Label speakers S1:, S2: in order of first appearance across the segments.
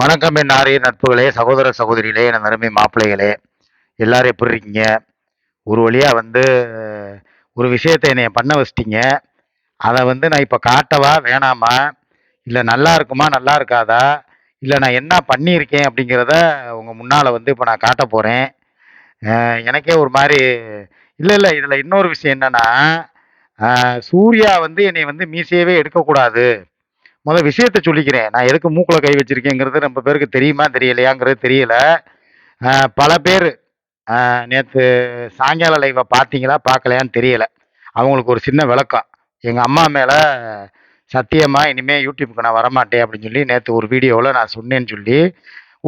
S1: வணக்கம் என் ஆரிய நட்புகளே சகோதர சகோதரிகளே என் அருமை மாப்பிள்ளைகளே. எல்லாரும் எப்படி இருக்கீங்க? ஒரு வழியாக வந்து ஒரு விஷயத்தை என்னை பண்ண வச்சிட்டிங்க. அதை வந்து நான் இப்போ காட்டவா வேணாமா? இல்லை நல்லா இருக்குமா நல்லா இருக்காதா? இல்லை நான் என்ன பண்ணியிருக்கேன் அப்படிங்கிறத உங்கள் முன்னால் வந்து இப்போ நான் காட்ட போகிறேன் எனக்கே ஒரு மாதிரி இல்லை இல்லை இதில் இன்னொரு விஷயம் என்னென்னா சூர்யா வந்து என்னை வந்து மீசையவே எடுக்கக்கூடாது. முதல் விஷயத்த சொல்லிக்கிறேன். நான் எதுக்கு மூக்கில் கை வச்சிருக்கேங்கிறது ரொம்ப பேருக்கு தெரியுமா தெரியலையாங்கிறது தெரியல. பல பேர் நேற்று சாயங்கால லைவை பார்த்தீங்களா பார்க்கலையான்னு தெரியல. அவங்களுக்கு ஒரு சின்ன விளக்கம். எங்கள் அம்மா மேலே சத்தியமாக இனிமேல் யூடியூப்க்கு நான் வரமாட்டேன் அப்படின்னு சொல்லி நேற்று ஒரு வீடியோவில் நான் சொன்னேன்னு சொல்லி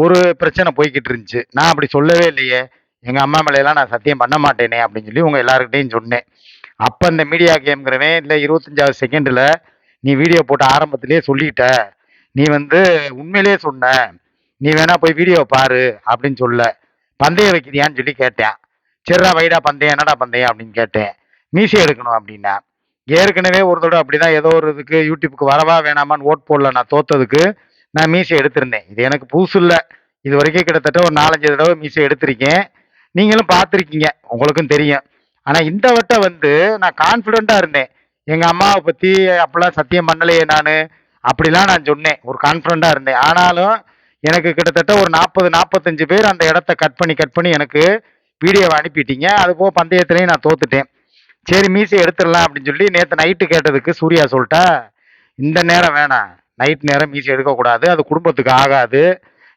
S1: ஒரு பிரச்சனை போய்கிட்டு இருந்துச்சு. நான் அப்படி சொல்லவே இல்லையே. எங்கள் அம்மா மேலையெல்லாம் நான் சத்தியம் பண்ண மாட்டேனே அப்படின்னு சொல்லி உங்கள் எல்லாருக்கிட்டையும் சொன்னேன். அப்போ இந்த மீடியா கேம்ங்கிறவன் இல்லை இருபத்தஞ்சாவது செகண்டில் நீ வீடியோ போட்ட ஆரம்பத்திலேயே சொல்லிட்ட. நீ வந்து உண்மையிலேயே சொன்ன. நீ வேணா போய் வீடியோ பாரு அப்படின்னு சொல்ல. பந்தயம் வைக்கிறியான்னு சொல்லி கேட்டேன். சரிடா வைடா பந்தயம் என்னடா பந்தயம் அப்படின்னு கேட்டேன். மீசை எடுக்கணும் அப்படின்னா. ஏற்கனவே ஒரு தடவை அப்படிதான் ஏதோ ஒரு இதுக்கு யூடியூப்க்கு வரவா வேணாமான்னு ஓட் போடல நான் தோத்ததுக்கு நான் மீசை எடுத்திருந்தேன். இது எனக்கு புதுசு இல்லை. இது வரைக்கும் கிட்டத்தட்ட ஒரு நாலஞ்சு தடவை மீசை எடுத்திருக்கேன். நீங்களும் பார்த்துருக்கீங்க. உங்களுக்கும் தெரியும். ஆனால் இந்த வட்டம் வந்து நான் கான்ஃபிடென்ட்டாக இருந்தேன். எங்கள் அம்மாவை பற்றி அப்போல்லாம் சத்தியம் பண்ணலையே நான். அப்படிலாம் நான் சொன்னேன். ஒரு கான்ஃபிடென்ட்டாக இருந்தேன். ஆனாலும் எனக்கு கிட்டத்தட்ட ஒரு நாற்பது நாற்பத்தஞ்சு பேர் அந்த இடத்த கட் பண்ணி கட் பண்ணி எனக்கு வீடியோவை அனுப்பிட்டீங்க. அது போக பந்தயத்துலேயும் நான் தோத்துட்டேன். சரி மீசை எடுத்துடலாம் அப்படின்னு சொல்லி நேற்று நைட்டு கேட்டதுக்கு சூர்யா சொல்லிட்டா இந்த நேரம் வேணாம். நைட் நேரம் மீசை எடுக்கக்கூடாது. அது குடும்பத்துக்கு ஆகாது.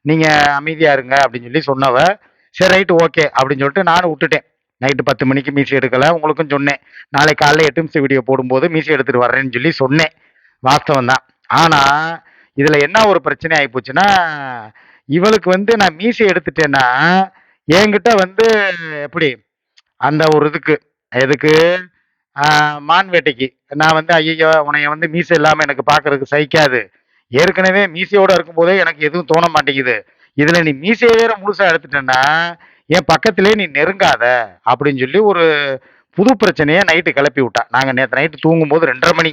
S1: நீங்கள் அமைதியாக இருங்க அப்படின்னு சொல்லி சொன்னவ சரி ரைட்டு ஓகே அப்படின்னு சொல்லிட்டு நானும் விட்டுட்டேன். நைட்டு பத்து மணிக்கு மீசி எடுக்கலை. உங்களுக்கும் சொன்னேன். நாளை காலையில் எட்டு நிமிஷம் வீடியோ போடும்போது மீசி எடுத்துட்டு வர்றேன்னு சொல்லி சொன்னேன். வாஸ்தவம் தான். ஆனால் இதில் என்ன ஒரு பிரச்சனை ஆகிப்போச்சுன்னா இவளுக்கு வந்து நான் மீசை எடுத்துட்டேன்னா என்கிட்ட வந்து எப்படி அந்த ஒரு இதுக்கு எதுக்கு மான் வேட்டைக்கு. நான் வந்து ஐயோ உனைய வந்து மீசை இல்லாமல் எனக்கு பார்க்கறதுக்கு சகிக்காது. ஏற்கனவே மீசையோடு இருக்கும்போதே எனக்கு எதுவும் தோண மாட்டேங்குது. இதில் நீ மீசையை வேற முழுசாக எடுத்துட்டேன்னா என் பக்கத்திலே நீ நெருங்காத அப்படின்னு சொல்லி ஒரு புது பிரச்சனையை நைட்டு கிளப்பி விட்டா. நாங்கள் நேற்று நைட்டு தூங்கும்போது ரெண்டரை மணி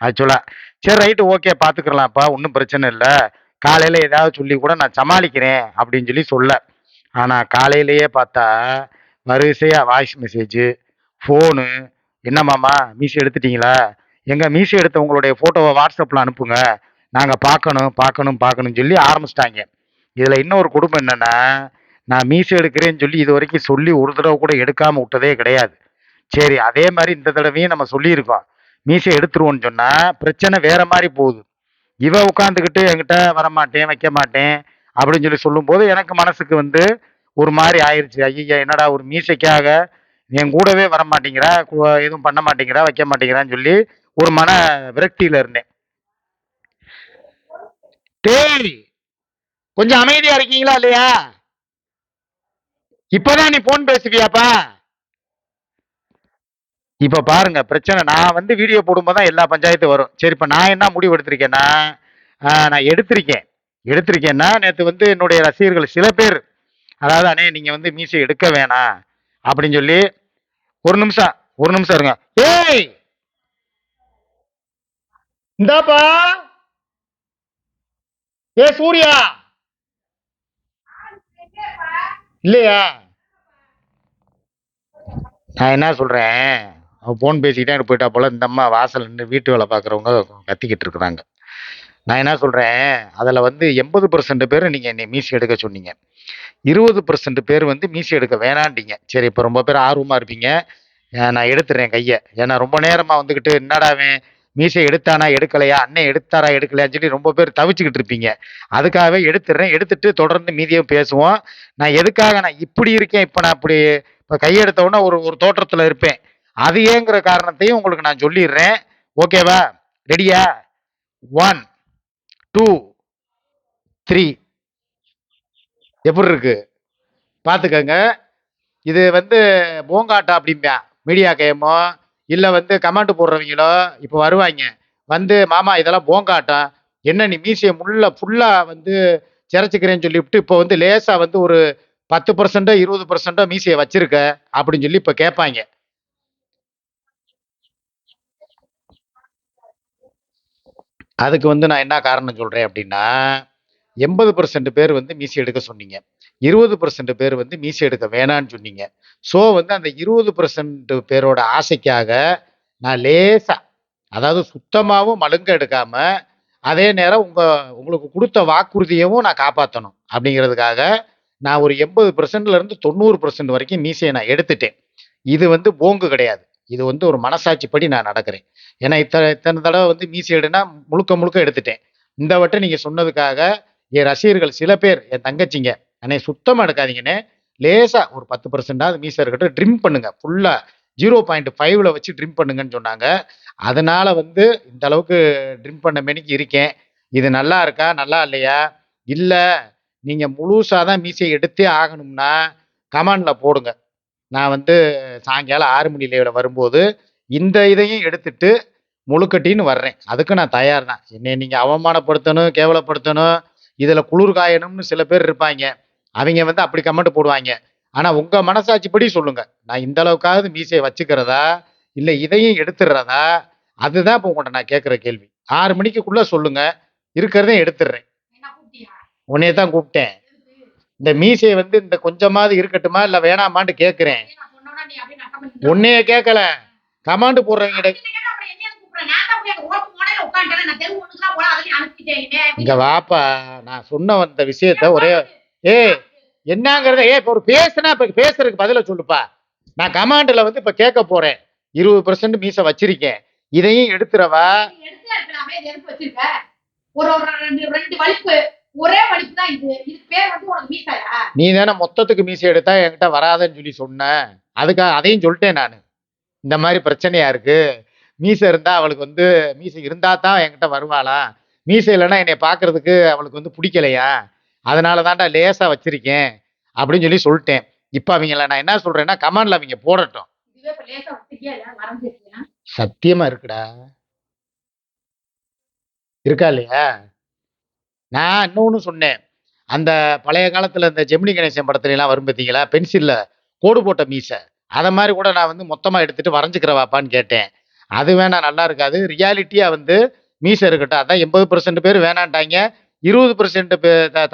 S1: ஆக்சுவலாக சரி ரைட்டு ஓகே பார்த்துக்கலாம்ப்பா ஒன்றும் பிரச்சனை இல்லை. காலையில் ஏதாவது சொல்லி கூட நான் சமாளிக்கிறேன் அப்படின்னு சொல்லி சொல்ல. ஆனால் காலையிலேயே பார்த்தா வரிசையாக வாய்ஸ் மெசேஜு ஃபோனு என்னமாம்மா மாமா மீசி எடுத்துட்டீங்களா? எங்கள் மீசி எடுத்த உங்களுடைய ஃபோட்டோவை வாட்ஸ்அப்பில் அனுப்புங்க. நாங்கள் பார்க்கணும் பார்க்கணும் பார்க்கணும்னு சொல்லி ஆரம்பிச்சிட்டாங்க. இதில் இன்னொரு குடும்பம் என்னென்னா நான் மீசு எடுக்கிறேன்னு சொல்லி இது வரைக்கும் சொல்லி ஒரு தடவை கூட எடுக்காமல் விட்டதே கிடையாது. சரி அதே மாதிரி இந்த தடவையும் நம்ம சொல்லியிருக்கோம். மீசை எடுத்துருவோன்னு சொன்னால் பிரச்சனை வேற மாதிரி போகுது. இவ உட்காந்துக்கிட்டு என்கிட்ட வரமாட்டேன் வைக்க மாட்டேன் அப்படின்னு சொல்லி சொல்லும்போது எனக்கு மனசுக்கு வந்து ஒரு மாதிரி ஆயிடுச்சு ஐயா என்னடா ஒரு மீசைக்காக என் கூடவே வர மாட்டேங்கிறா எதுவும் பண்ண மாட்டேங்கிறா வைக்க மாட்டேங்கிறான்னு சொல்லி ஒரு மன விரக்தியில் இருந்தேன். டேய் கொஞ்சம் அமைதியாக இருக்கீங்களா இல்லையா? இப்பதான் நீ போன் பேசுவியாப்பா? இப்ப பாருங்க பிரச்சனை. நான் வந்து வீடியோ போடும்போது தான் எல்லா பஞ்சாயத்து வரும். சரி இப்ப நான் என்ன முடிவு எடுத்திருக்கேன்னா நான் எடுத்திருக்கேன். எடுத்திருக்கேன்னா நேற்று வந்து என்னுடைய ரசிகர்கள் சில பேர் அதாவது அண்ணே நீங்க வந்து மீசை எடுக்க வேணாம் அப்படின்னு சொல்லி ஒரு நிமிஷம் ஒரு நிமிஷம் இருங்க. ஏய்! இந்தாப்பா! ஏ சூர்யா! இல்லையா? நான் என்ன சொல்கிறேன் அவன் ஃபோன் பேசிக்கிட்டே போயிட்டா போல். இந்த அம்மா வாசல் நின்று வீட்டு வேலை பார்க்குறவங்க கத்திக்கிட்டு இருக்கிறாங்க. நான் என்ன சொல்கிறேன் அதில் வந்து எண்பது பர்சன்ட் பேர் நீங்கள் என்னை மீசி எடுக்க சொன்னீங்க. இருபது பர்சன்ட் பேர் வந்து மீசி எடுக்க வேணாண்டிங்க சரி இப்போ ரொம்ப பேர் ஆர்வமாக இருப்பீங்க. நான் எடுத்துறேன் கையை. ஏன்னா ரொம்ப நேரமாக வந்துக்கிட்டு என்னடாவேன் மீசை எடுத்தானா எடுக்கலையா? அண்ணன் எடுத்தாரா எடுக்கலையான்னு சொல்லி ரொம்ப பேர் தவிச்சுக்கிட்டு இருப்பீங்க. அதுக்காகவே எடுத்துடுறேன் எடுத்துட்டு தொடர்ந்து மீதியும் பேசுவோம். நான் எதுக்காக நான் இப்படி இருக்கேன்? இப்போ நான் அப்படி இப்போ கையெடுத்தவுடனே ஒரு ஒரு தோற்றத்தில் இருப்பேன். அது ஏங்கிற காரணத்தையும் உங்களுக்கு நான் சொல்லிடுறேன். ஓகேவா ரெடியா ஒன் டூ த்ரீ எப்படி இருக்கு? பார்த்துக்கங்க. இது வந்து பூங்காட்டா அப்படிம்பேன். மீடியா கேமோ. இல்லை வந்து கமெண்ட் போடுறவங்களோ இப்போ வருவாங்க. வந்து மாமா இதெல்லாம் போங்காட்டம் என்ன நீ மீசையை முள்ள ஃபுல்லாக வந்து சிறச்சிக்கிறேன்னு சொல்லிவிட்டு இப்போ வந்து லேசாக வந்து ஒரு பத்து பர்சன்டோ இருபது பர்சன்டோ மீசையை வச்சிருக்க? அப்படின்னு சொல்லி இப்போ கேட்பாங்க. அதுக்கு வந்து நான் என்ன காரணம் சொல்கிறேன் அப்படின்னா எண்பது பர்சன்ட் பேர் வந்து மீசி எடுக்க சொன்னீங்க. இருபது பர்சன்ட் பேர் வந்து மீசி எடுக்க வேணான்னு சொன்னீங்க. ஸோ வந்து அந்த இருபது பர்சன்ட் பேரோட ஆசைக்காக நான் லேசாக அதாவது சுத்தமாகவும் மழுங்க எடுக்காம அதே நேரம் உங்கள் உங்களுக்கு கொடுத்த வாக்குறுதியவும் நான் காப்பாற்றணும் அப்படிங்கிறதுக்காக நான் ஒரு எண்பது பர்சன்ட்லேருந்து தொண்ணூறு பர்சன்ட் வரைக்கும் மீசையை நான் எடுத்துட்டேன். இது வந்து போங்கு கிடையாது. இது வந்து ஒரு மனசாட்சிப்படி நான் நடக்கிறேன். ஏன்னா இத்தனை இத்தனை தடவை வந்து மீசை எடுனா முழுக்க முழுக்க எடுத்துட்டேன். இந்த வட்டம் நீங்கள் சொன்னதுக்காக என் ரசிகர்கள் சில பேர் என் தங்கச்சிங்க அண்ணே சுத்தமாக எடுக்காதீங்கண்ணே லேசாக ஒரு பத்து பர்சன்டாவது மீசை இருக்கட்டும் ட்ரிம் பண்ணுங்க. ஃபுல்லாக ஜீரோ பாயிண்ட் ஃபைவ்ல வச்சு ட்ரிம் பண்ணுங்கன்னு சொன்னாங்க. அதனால வந்து இந்த அளவுக்கு ட்ரிம் பண்ண மெனிக்கு இருக்கேன். இது நல்லா இருக்கா? நல்லா இல்லையா? இல்லை நீங்கள் முழுசாக தான் மீசையை எடுத்தே ஆகணும்னா கமெண்டில் போடுங்க. நான் வந்து சாயங்காலம் ஆறு மணி லைவில் வரும்போது இந்த இதையும் எடுத்துட்டு முழுக்கட்டின்னு வர்றேன். அதுக்கு நான் தயார் தான் என்னை நீங்கள் அவமானப்படுத்தணும் கேவலப்படுத்தணும் இதில் குளிர் காயணும்னு சில பேர் இருப்பாங்க. அவங்க வந்து அப்படி கமெண்ட் போடுவாங்க. ஆனால் உங்கள் மனசாட்சிப்படி சொல்லுங்க. நான் இந்த அளவுக்காவது மீசையை வச்சுக்கிறதா? இல்லை இதையும் எடுத்துடுறதா? அதுதான் இப்போ உங்கள்கிட்ட நான் கேட்குற கேள்வி. ஆறு மணிக்குள்ளே சொல்லுங்க. இருக்கிறதையும் எடுத்துடுறேன். உன்னைய தான் கூப்பிட்டேன். இந்த மீசையை வந்து இந்த கொஞ்சமாவது இருக்கட்டுமா? இல்லை வேணாமான்னு கேட்குறேன். உன்னைய கேட்கல. கமாண்டு போடுறவங்க இங்க வாப்பா. நான் சொன்ன வந்த விஷயத்த ஒரே ஏய் என்னங்கிறத ஏ இப்போ ஒரு பேசுனா இப்ப பேசுறதுக்கு பதில சொல்லுப்பா. நான் கமாண்டில் வந்து இப்ப கேட்க போறேன். இருபது பர்சன்ட் மீசை வச்சிருக்கேன். இதையும் எடுத்துறவா?
S2: நீ தான்
S1: மொத்தத்துக்கு மீசை எடுத்தா என்கிட்ட வராதன்னு சொல்லி சொன்ன. அதுக்காக அதையும் சொல்லிட்டேன் நான். இந்த மாதிரி பிரச்சனையா இருக்கு. மீசை இருந்தா அவளுக்கு வந்து மீசை இருந்தா தான் என்கிட்ட வருவாளா? மீசை இல்லைன்னா என்னை பார்க்கறதுக்கு அவளுக்கு வந்து பிடிக்கலையா? அதனால தான்டா லேசா வச்சிருக்கேன் அப்படின்னு சொல்லி சொல்லிட்டேன். இப்போ அவங்கள நான் என்ன சொல்றேன்னா கமெண்ட்ல அவங்க போடட்டும்.
S2: இதுவே இப்ப லேசா வச்சிருக்கியா இல்ல? வரைஞ்சிருக்கியா
S1: சத்தியமா இருக்குடா. இருக்கா இல்லையா? நான் இன்னொன்னு சொன்னேன். அந்த பழைய காலத்துல இந்த ஜெமினி கணேசன் படத்துல எல்லாம் வரும் பார்த்தீங்களா பென்சில்ல கோடு போட்ட மீசை. அதை மாதிரி கூட நான் வந்து மொத்தமா எடுத்துட்டு வரைஞ்சுக்கிறவாப்பான்னு கேட்டேன். அது வேணா நல்லா இருக்காது. ரியாலிட்டியா வந்து மீசை இருக்கட்டும். அதான் எண்பது பர்சன்ட் பேர் வேணான்ட்டாங்க. இருபது பர்சன்ட்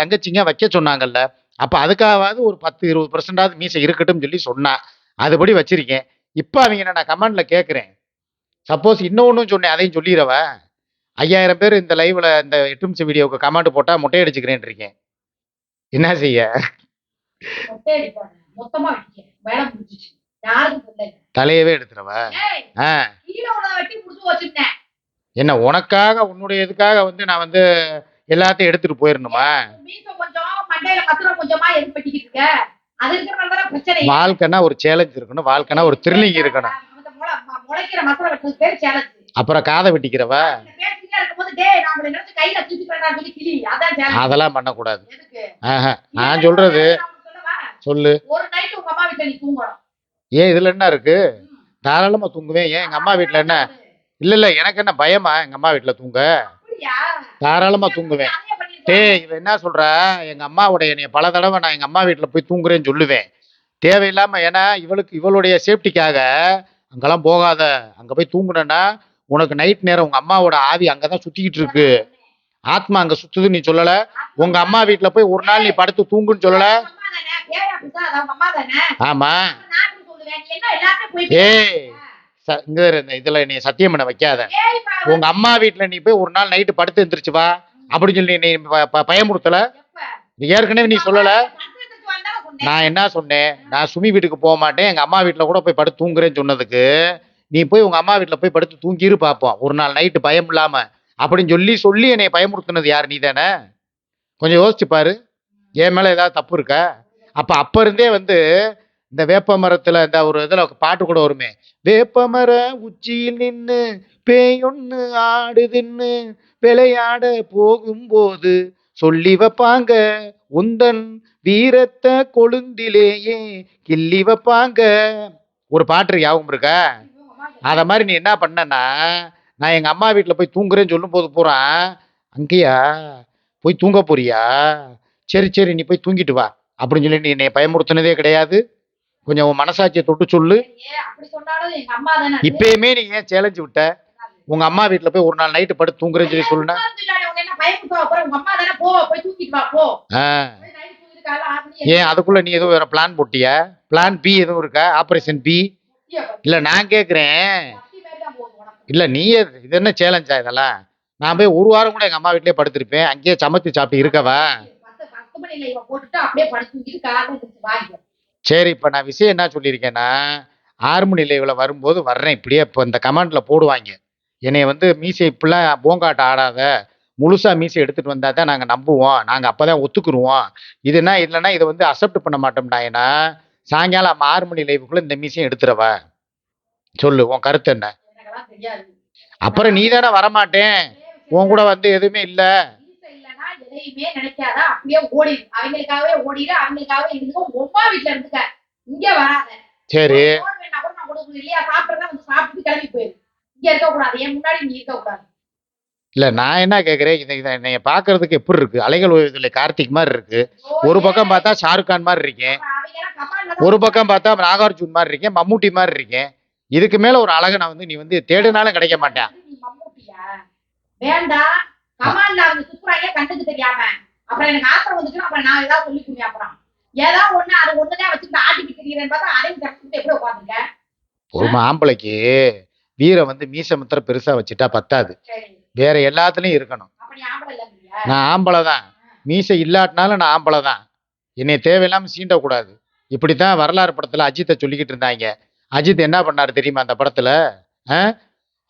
S1: தங்கச்சிங்க வைக்க சொன்னாங்கல்ல. அப்ப அதுக்காவது ஒரு பத்து இருபது பர்சன்டாவது மீசை இருக்கட்டும் சொல்லி சொன்னா. அதுபடி வச்சிருக்கேன். இப்போ அவங்க நான் கமெண்ட்ல கேட்குறேன் சப்போஸ் இன்னொன்னும் சொன்னேன் அதையும் சொல்லிடவா ஐயாயிரம் பேர் இந்த லைவ்ல இந்த எட்டு நிமிஷம் வீடியோவுக்கு கமெண்ட் போட்டா மொட்டை அடிச்சுக்கிறேன் இருக்கேன். என்ன செய்ய? தலையவே எடுத்துறவா? என்ன உனக்காக உன்னுடைய இதுக்காக வந்து நான் வந்து எல்லாத்தையும் எடுத்துட்டு போயிடணுமா
S2: மீச கொஞ்சம் மண்டையில கத்துற கொஞ்சமா எது வெட்டிக்கிட்டு இருக்க? அது இருக்கிறனால தானே பிரச்சனை.
S1: வாழ்க்கைனா ஒரு சேலஞ்ச் இருக்கணும். வாழ்க்கைனா ஒரு த்ரில்லிங் இருக்கணும். அப்புறம் காதை வெட்டிக்கிறவா? அதெல்லாம் பண்ணக்கூடாது. நான் சொல்றது? சொல்லு.
S2: வீட்டுல
S1: ஏன் இதுல என்ன இருக்கு. தாராளமா தூங்குவேன். ஏன் எங்க அம்மா வீட்ல என்ன? இல்ல இல்ல எனக்கு என்ன பயமா? எங்க அம்மா வீட்ல தூங்க? தாராளமா தூங்குவேன்.
S2: அதையே பண்ணிருக்க.
S1: டேய் இவ என்ன சொல்றா? எங்க அம்மாவுடைய என்னைய பல தடவை நான் எங்க அம்மா வீட்டுல போய் தூங்குறேன்னு சொல்லுவேன். தேவையில்லாம ஏன்னா இவளுக்கு இவளுடைய சேஃப்டிக்காக அங்கெல்லாம் போகாத. அங்க போய் தூங்குனேன்னா உனக்கு நைட் நேரம் உங்க அம்மாவோட ஆவி அங்கதான் சுத்திக்கிட்டு இருக்கு. ஆத்மா அங்க சுத்துது நீ சொல்லல? உங்க அம்மா வீட்டுல போய் ஒரு நாள் நீ படுத்து தூங்குன்னு சொல்லல? ஆமா. ஏய் இங்க இதுல நீ சத்தியம் பண்ண வைக்காத. உங்க அம்மா வீட்டுல நீ போய் ஒரு நாள் நைட்டு படுத்து எந்திரிச்சு வா. அப்படின்னு சொல்லி நீ ப- ப- பயமுறுத்தல நீ ஏற்கனவே நீ சொல்லல. நான் என்ன சொன்னேன்? நான் சுமி வீட்டுக்கு போக மாட்டேன். எங்க அம்மா வீட்டுல கூட போய் படுத்து தூங்குறேன்னு சொன்னதுக்கு. நீ போய் உங்க அம்மா வீட்டுல போய் படுத்து தூங்கிரு பாப்போம். ஒரு நாள் நைட்டு பயம் இல்லாம. அப்படின்னு சொல்லி சொல்லி என்னை பயமுறுத்தினது யார்? நீ தானே கொஞ்சம் யோசிச்சு பாரு. என் மேல ஏதாவது தப்பு இருக்கா? அப்ப அப்ப இருந்தே வந்து இந்த வேப்ப மரத்துல இந்த ஒரு இதுல பாட்டு கூட வருமே. வேப்பமர உச்சியில் நின்று பேயொன்னு ஆடுதுன்னு விளையாட போகும்போது சொல்லி வைப்பாங்க உந்தன் வீரத்தை கொழுந்திலேயே கிள்ளி வைப்பாங்க. ஒரு பாட்டு ஞாபகம் இருக்கா?
S2: அதை
S1: அத மாதிரி நீ என்ன பண்ணனா நான் எங்க அம்மா வீட்டுல போய் தூங்குறேன்னு சொல்லும் போது போறான் அங்கேயா போய் தூங்க போறியா? சரி சரி நீ போய் தூங்கிட்டு வா. அப்படின்னு சொல்லி நீ என்னை பயமுறுத்தினதே கிடையாது. கொஞ்சம் உன் மனசாட்சியை தொட்டு சொல்லு. இப்பயுமே நீ ஏன் சேலஞ்சு விட்ட? உங்க அம்மா வீட்டுல போய் ஒரு நாள் நைட்டு படுத்து தூங்குறேன்னு சொல்லி சொல்லுனா? ஏன் அதுக்குள்ள நீ எதுவும் வேற பிளான் போட்டியா? பிளான் பி எதுவும் இருக்கா? Operation B? இல்ல நான் கேக்குறேன். இல்ல நீ இது என்ன சேலஞ்சா இதெல்லாம்? நான் போய் ஒரு வாரம் கூட எங்க அம்மா வீட்லயே படுத்திருப்பேன். அங்கேயே சமைச்சு சாப்பிட்டு இருக்கவா? சரி இப்ப நான் விஷயம் என்ன சொல்லியிருக்கேன்னா மணி லைவ்ல வரும்போது வர்றேன். இப்படியே இப்போ இந்த கமெண்ட்ல போடுவாங்க. என்னைய வந்து மீசை இப்படிலாம் போங்காட்ட ஆடாத. முழுசா மீசை எடுத்துட்டு வந்தா தான் நாங்க நம்புவோம். நாங்க அப்பதான் ஒத்துக்குருவோம். இதுனா இல்லைன்னா இதை வந்து அக்செப்ட் பண்ண மாட்டோம்டாங்கன்னா சாயங்காலம் ஆறு மணி லைவுக்குள்ள இந்த மீசையும் எடுத்துறவா சொல்லு உன் கருத்து என்ன. அப்புறம் நீ தானே வரமாட்டேன். உன் கூட வந்து எதுவுமே இல்ல.
S2: எதையுமே நினைக்காத அப்படியே ஓடிடு. அவங்களுக்காகவே ஓடிடு அவங்களுக்காகவே இருந்துக்கோ. உமா வீட்டுல இருந்துக்க. இங்க வராத.
S1: சரி.
S2: இல்லையா? சாப்பிடுறதா வந்து சாப்பிட்டு கிளம்பி போயிரு. இங்க இருக்க கூடாது என் முன்னாடி நீ இருக்க கூடாது
S1: இல்ல நான் என்ன கேக்குறேன்? இதை என்னைய பாக்குறதுக்கு எப்படி இருக்கு? அலைகள் ஓய்வதில்லை. கார்த்திக் மாதிரி இருக்கு. ஒரு பக்கம் பார்த்தா ஷாருக் கான் மாதிரி இருக்கேன். ஒரு பக்கம் பார்த்தா நாகார்ஜுன் மாதிரி இருக்கேன். மம்மூட்டி மாதிரி இருக்கேன். இதுக்கு மேல ஒரு அழகை நான் வந்து நீ வந்து தேடினாலும் கிடைக்க மாட்டேன்.
S2: வேண்டாம் கமாண்ட்ல அவங்க சுத்துறாங்க கண்டுக்கு தெரியாம. அப்புறம் எனக்கு ஆத்திரம் வந்துச்சுன்னா அப்புறம் நான் ஏதாவது சொல்லி கொடுங்க அப்புறம். ஏதாவது ஒண்ணு அது ஒண்ணுதான் வச்சுட்டு ஆட்டிட்டு திரிகிறேன்னு பார்த்தா அதையும் கஷ்டப்பட்டு எப்படி உட்காந்துருக்க
S1: ஒரு ஆம்பளைக்கு வீரை வந்து மீச முத்திர பெருசா வச்சுட்டா பத்தாது. வேற எல்லாத்துலயும் இருக்கணும். நான் ஆம்பளை தான் மீசை இல்லாட்டினாலும் நான் ஆம்பளை தான் என்னை தேவையில்லாம சீண்டக்கூடாது. இப்படித்தான் வரலாறு படத்துல அஜித்தை சொல்லிக்கிட்டு இருந்தாங்க. அஜித் என்ன பண்ணாரு தெரியுமா அந்த படத்துல?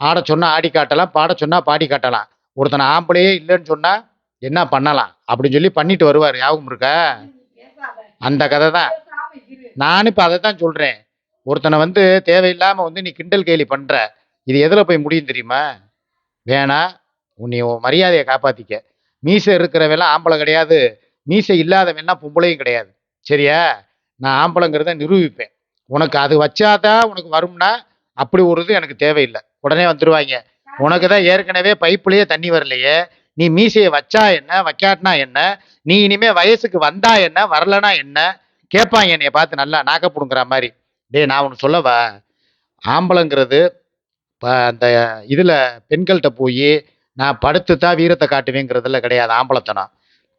S1: ஆட சொன்னா ஆடி காட்டலாம் பாட சொன்னா பாடி காட்டலாம். ஒருத்தனை ஆம்பளையே இல்லைன்னு சொன்னால் என்ன பண்ணலாம்? அப்படின்னு சொல்லி பண்ணிட்டு வருவார். ஞாபகம் இருக்கா? அந்த கதை தான் நானும் இப்போ அதை தான் சொல்கிறேன் ஒருத்தனை வந்து தேவையில்லாமல் வந்து நீ கிண்டல் கேலி பண்ணுற இது எதில் போய் முடியும் தெரியுமா? வேணாம் உன்னை உன் மரியாதையை காப்பாற்றிக்க மீசை இருக்கிறவெல்லாம் ஆம்பளை கிடையாது. மீசை இல்லாதவன்னா பொம்பளையும் கிடையாது. சரியா? நான் ஆம்பளைங்கிறத நிரூபிப்பேன். உனக்கு அது வச்சாதான் உனக்கு வரும்னா அப்படி ஒரு இது எனக்கு தேவையில்லை. உடனே வந்துடுவாங்க உனக்கு தான் ஏற்கனவே பைப்புலயே தண்ணி வரலையே. நீ மீசையை வச்சா என்ன வைக்காட்டினா என்ன? நீ இனிமே வயசுக்கு வந்தா என்ன வரலனா என்ன? கேட்பாங்க என்னைய பார்த்து நல்லா நாக்க பிடுங்குற மாதிரி. டேய் நான் ஒன்று சொல்லவா? ஆம்பளைங்கிறது இப்போ அந்த இதில் பெண்கள்கிட்ட போய் நான் படுத்து தான் வீரத்தை காட்டுவேங்கிறதுல கிடையாது ஆம்பளத்தனம்.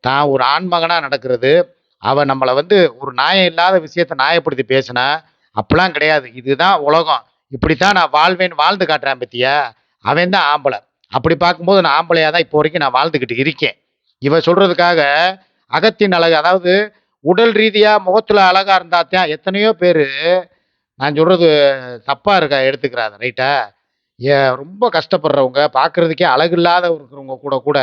S1: தான் ஒரு ஆண்மகனாக நடக்கிறது. அவன் நம்மளை வந்து ஒரு நியாயம் இல்லாத விஷயத்த நியாயப்படுத்தி பேசினா அப்படிலாம் கிடையாது. இதுதான் உலகம். இப்படித்தான் நான் வாழ்வேன் வாழ்ந்து காட்டுறேன் பத்தியா? அவன் தான் ஆம்பளை. அப்படி பார்க்கும்போது நான் ஆம்பளையாக தான் இப்போ வரைக்கும் நான் வாழ்ந்துக்கிட்டு இருக்கேன். இவன் சொல்கிறதுக்காக அகத்தின் அழகு அதாவது உடல் ரீதியாக முகத்தில் அழகாக இருந்தாத்தான் எத்தனையோ பேர் நான் சொல்கிறது தப்பாக இருக்கா எடுத்துக்கிறாத ரைட்டா ஏ ரொம்ப கஷ்டப்படுறவங்க பார்க்குறதுக்கே அழகு இல்லாத இருக்கிறவங்க கூட கூட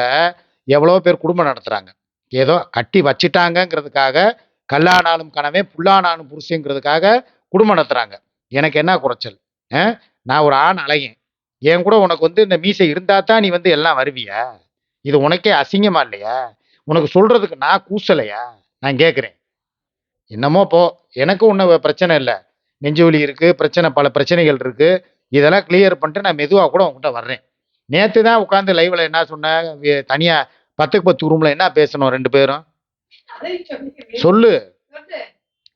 S1: எவ்வளோ பேர் குடும்பம் நடத்துகிறாங்க ஏதோ கட்டி வச்சிட்டாங்கங்கிறதுக்காக கல்லானாலும் கனவே புல்லானாலும் புருஷங்கிறதுக்காக குடும்பம் நடத்துகிறாங்க எனக்கு என்ன குறைச்சல்? ஆ? நான் ஒரு ஆண் அழகேன் என் கூட உனக்கு வந்து இந்த மீசை இருந்தா தான் நீ வந்து எல்லாம் வருவியா? இது உனக்கே அசிங்கமா இல்லையா? உனக்கு சொல்றதுக்கு நான் கூசலையா? நான் கேட்குறேன் என்னமோ போ எனக்கு ஒன்றும் பிரச்சனை இல்லை. நெஞ்சு வலி இருக்கு பிரச்சனை பல பிரச்சனைகள் இருக்கு. இதெல்லாம் கிளியர் பண்ணிட்டு நான் மெதுவாக கூட உங்ககிட்ட வர்றேன். நேற்று தான் உட்காந்து லைவ்ல என்ன சொன்னேன் வி- தனியா பத்துக்கு பத்து ரூம்ல என்ன பேசணும் ரெண்டு பேரும்?
S2: சொல்லு.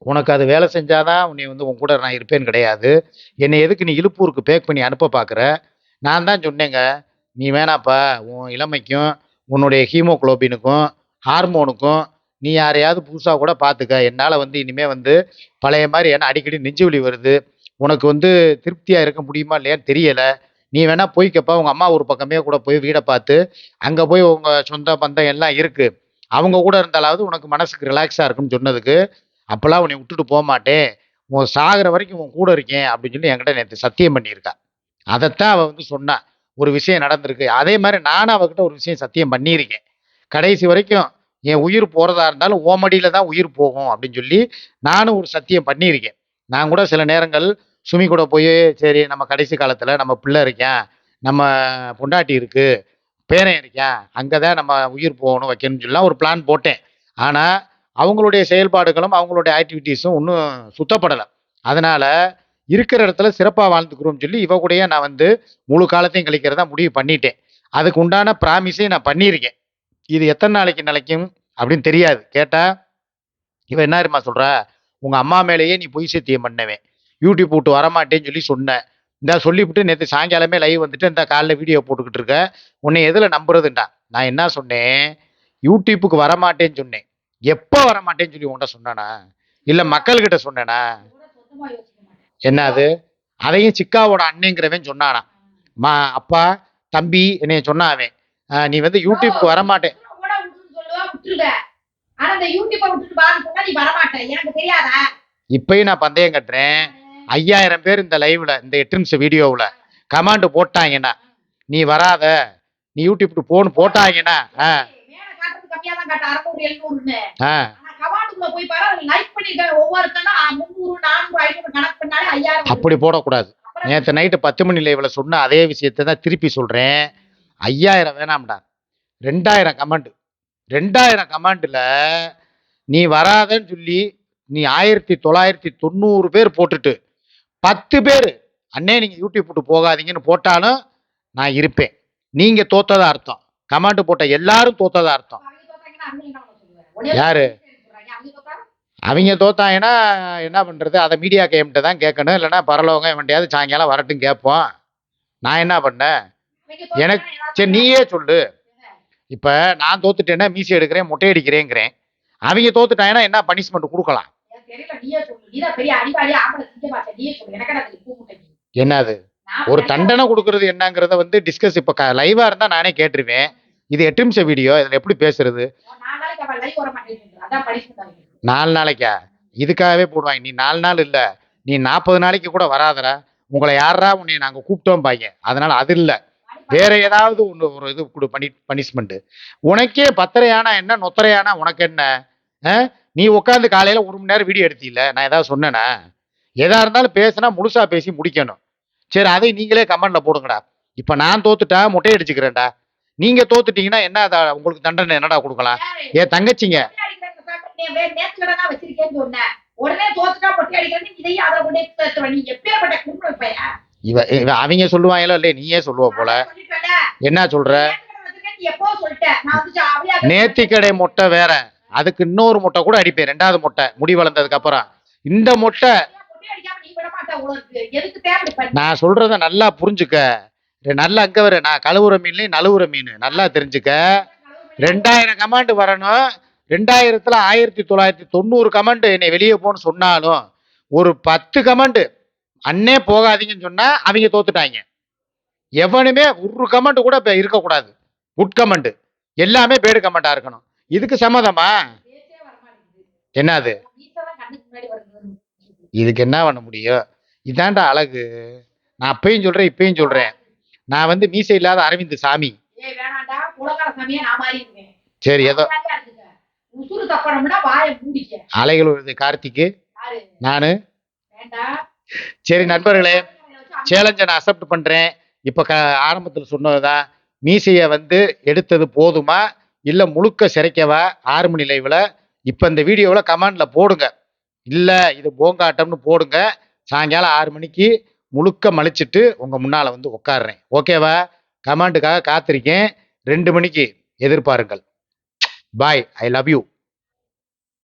S1: உனக்கு அது வேலை செஞ்சாதான் உன்னை வந்து உன் கூட நான் இருப்பேன்னு கிடையாது. என்னை எதுக்கு நீ இழுப்பூருக்கு பேக் பண்ணி அனுப்ப பார்க்குற நான் தான் சொன்னேங்க நீ வேணாப்பா உன் இளமைக்கும் உன்னுடைய ஹீமோகுளோபினுக்கும் ஹார்மோனுக்கும் நீ யாரையாவது புதுசாக கூட பார்த்துக்க என்னால் வந்து இனிமேல் வந்து பழைய மாதிரி ஏன்னா அடிக்கடி நெஞ்சு வலி வருது. உனக்கு வந்து திருப்தியாக இருக்க முடியுமா இல்லையான்னு தெரியலை. நீ வேணா போய்க்கப்பா உங்கள் அம்மா ஒரு பக்கமே கூட போய் வீடை பார்த்து அங்கே போய் உங்கள் சொந்த பந்தம் எல்லாம் இருக்குது அவங்க கூட இருந்தாலாவது உனக்கு மனசுக்கு ரிலாக்ஸாக இருக்குன்னு சொன்னதுக்கு அப்போல்லாம் உன்னை விட்டுட்டு போக மாட்டேன். உன் சாகிற வரைக்கும் உன் கூட இருக்கேன் அப்படின்னு சொல்லி என்கிட்ட நேற்று சத்தியம் பண்ணியிருக்கா. அதைத்தான் அவள் வந்து சொன்னா. ஒரு விஷயம் நடந்திருக்கு. அதே மாதிரி நானும் அவகிட்ட ஒரு விஷயம் சத்தியம் பண்ணியிருக்கேன். கடைசி வரைக்கும் என் உயிர் போகிறதா இருந்தாலும் ஓமடியில் தான் உயிர் போகும் அப்படின்னு சொல்லி நானும் ஒரு சத்தியம் பண்ணியிருக்கேன். நான் கூட சில நேரங்கள் சுமி கூட போய் சரி நம்ம கடைசி காலத்தில் நம்ம பிள்ளை இருக்கேன் நம்ம பொண்டாட்டி இருக்குது பேரன் இருக்கேன் அங்கே தான் நம்ம உயிர் போகணும் வைக்கணும்னு சொல்லலாம் ஒரு பிளான் போட்டேன். ஆனால் அவங்களுடைய செயல்பாடுகளும் அவங்களுடைய ஆக்டிவிட்டீஸும் ஒன்றும் சுத்தப்படலை. அதனால் இருக்கிற இடத்துல சிறப்பாக வாழ்ந்துக்கிறோம்னு சொல்லி இவ கூடயே நான் வந்து முழு காலத்தையும் கழிக்கிறதா முடிவு பண்ணிட்டேன். அதுக்கு உண்டான ப்ராமிஸையும் நான் பண்ணியிருக்கேன். இது எத்தனை நாளைக்கு நிலைக்கும் அப்படின்னு தெரியாது. கேட்டால் இவன் என்ன இருமா சொல்கிறா உங்கள் அம்மா மேலேயே நீ பொய் சத்தியம் பண்ணவேன். யூடியூப் விட்டு வரமாட்டேன்னு சொல்லி சொன்னேன் இந்த சொல்லிவிட்டு நேற்று சாயங்காலமே லைவ் வந்துட்டு இந்த காலைல வீடியோ போட்டுக்கிட்டு இருக்க. உன்னை எதில் நம்புறதுண்டா? நான் என்ன சொன்னேன்? யூடியூப்புக்கு வரமாட்டேன்னு சொன்னேன். எப்போ வர மாட்டேன்னு சொல்லி உன்கிட்ட சொன்னானா? இல்லை மக்கள்கிட்ட சொன்னேனா?
S2: கூட சொந்தமா யோசிக்க மாட்டேன்
S1: என்ன அது அதையும் சிக்காவோட அண்ணங்கிறவன் சொன்னானா மா அப்பா தம்பி என்னைய ஆஹ் நீ வந்து யூடியூப்க்கு வர மாட்டேன்
S2: உசுரை கூட விடுன்னு சொல்லுவா விட்டுருவ. ஆனா இந்த யூடியூப்பை விட்டுட்டு வான்னு சொன்னா நீ வரமாட்ட. எனக்கு தெரியாதா?
S1: இப்பயும் நான் பந்தயம் கட்டுறேன். ஐயாயிரம் பேர் இந்த லைவ்ல இந்த எட்டு நிமிஷம் வீடியோவில் கமாண்டு போட்டாங்கன்னா நீ வராத. நீ யூடியூப்க்கு போன்னு போட்டாங்கன்னா ஆ.
S2: கமாண்டுக்குள்ள போய் பாரு லைக் பண்ணிருக்க ஒவ்வொருத்தனும் ஆ, முந்நூறு நானூறு ஐநூறு கணக்கு பண்ணாலே ஐயாயிரம்
S1: அப்படி போடக்கூடாது. நேற்று நைட்டு பத்து மணி லைவில் சொன்ன அதே விஷயத்தை தான் திருப்பி சொல்கிறேன் ஐயாயிரம் வேணாம்டா. ரெண்டாயிரம் கமாண்டு ரெண்டாயிரம் கமாண்டில் நீ வராதன்னு சொல்லி நீ ஆயிரத்தி தொள்ளாயிரத்தி தொண்ணூறு பேர் போட்டுட்டு பத்து பேர் அண்ணே நீங்கள் யூடியூப் விட்டு போகாதீங்கன்னு போட்டாலும் நான் இருப்பேன். நீங்கள் தோத்ததா அர்த்தம். கமாண்டு போட்ட எல்லாரும் தோத்ததா அர்த்தம். யாரு?
S2: அவங்க தோத்தா
S1: அவங்க தோத்தாங்கன்னா என்ன பண்ணுறது அதை மீடியா கேம்கிட்ட தான் கேட்கணும். இல்லைன்னா பரலவங்க எவன்ட்டையாவது சாயங்காலம் வரட்டும் கேட்போம். நான் என்ன பண்ணேன்? எனக்கு- சரி நீயே சொல்லு. இப்போ நான் தோத்துட்டேன்னா மீசி எடுக்கிறேன் மொட்டை அடிக்கிறேங்கிறேன். அவங்க தோத்துட்டாங்கன்னா என்ன பனிஷ்மெண்ட் கொடுக்கலாம்? என்னது? ஒரு தண்டனை கொடுக்கறது என்னங்கிறத வந்து டிஸ்கஸ் இப்போ லைவாக இருந்தால் நானே கேட்டுருவேன். இது எட்டு நிமிஷம் வீடியோ இதில் எப்படி பேசுறது?
S2: நாலு நாளைக்கா?
S1: இதுக்காகவே போடுவாங்க. நீ நாலு நாள் இல்லை. நீ நாற்பது நாளைக்கு கூட வராதரா உங்களை யாரா உன்னை நாங்கள் கூப்பிட்டோம் பாய்ங்க அதனால் அது இல்லை. வேற ஏதாவது ஒன்று ஒரு இது கொடு பனி பனிஷ்மெண்ட்டு உனக்கே பத்தரையானா என்ன? நொத்தரையானா? உனக்கு என்ன? ஆ? நீ உட்காந்து காலையில் ஒரு மணி நேரம் வீடியோ எடுத்தில நான் ஏதாவது சொன்னேனா? எதா இருந்தாலும் பேசினா முழுசாக பேசி முடிக்கணும். சரி அதை நீங்களே கமெண்டில் போடுங்கடா. இப்போ நான் தோத்துட்டா முட்டையை அடிச்சுக்கிறேன்டா நீங்கள் தோத்துட்டீங்கன்னா என்ன உங்களுக்கு தண்டனை என்னடா கொடுக்கலாம்? ஏன் தங்கச்சிங்க.
S2: மொட்டை அடிக்கிறேன்னு சாப்பிட்டு நீ வே- நேத்து கடனா வச்சிருக்கேன்னு சொன்னேன். உடனே தோத்துட்டா மொட்டை அடிக்கிறேன்னு இதையும் அதுல கொண்டு போய் சேர்த்துருவ. நீ எப்பேற்பட்ட பையன்?
S1: இவ இவ அவங்க சொல்லுவாங்களோ இல்லையே நீயே சொல்லுவ போல. என்ன சொல்ற. நேத்திக்கடை மொட்டை வேற அதுக்கு இன்னொரு மொட்டை கூட அடிப்பேன் ரெண்டாவது மொட்டை முடி வளர்ந்ததுக்கு அப்புறம் இந்த மொட்டை? நான் சொல்றத நல்லா புரிஞ்சுக்க நல்லா அங்க வர நான் கழுவுற மீன்லயும் நழுவுற மீன் நல்லா தெரிஞ்சுக்க ரெண்டாயிரம் கமாண்டு வரணும் ரெண்டாயிரத்துல ஆயிரத்தி தொள்ளாயிரத்தி தொண்ணூறு கமாண்டு என்னை வெளியே போன்னு சொன்னாலும் ஒரு பத்து கமாண்டு அண்ணே போகாதீங்கன்னு சொன்னா அவங்க தோத்துட்டாங்க. எவனுமே ஒரு கமெண்ட் கூட இப்ப இருக்கக்கூடாது. Good comment. எல்லாமே பேடு கமெண்டா இருக்கணும். இதுக்கு சம்மதமா. என்னது. இதுக்கு என்ன பண்ண முடியும்? இதான்டா அழகு. நான் அப்பயும் சொல்றேன் இப்பயும் சொல்றேன். நான் வந்து மீசை இல்லாத அரவிந்த் சாமி. சரி ஏதோ
S2: உசுரு தப்பணும்னா வாயை மூடிக்க.
S1: அலைகள் வருது கார்த்திக்கு? நானு. சரி நண்பர்களே சேலஞ்சை நான் அக்செப்ட் பண்றேன். இப்ப க ஆரம்பத்தில் சொன்னதுதான். மீசையை வந்து எடுத்தது போதுமா? இல்ல முழுக்க சிரைக்கவா ஆறு மணி லைவ்ல இப்ப இந்த வீடியோவில் கமெண்ட்ல போடுங்க. இல்ல இது போங்காட்டம்னு போடுங்க. சாயங்காலம் ஆறு மணிக்கு முழுக்க மலிச்சிட்டு உங்க முன்னால வந்து உட்காடுறேன் ஓகேவா கமெண்ட்டுக்காக காத்திருக்கேன். ரெண்டு மணிக்கு எதிர்பாருங்கள். பாய் ஐ லவ் யூ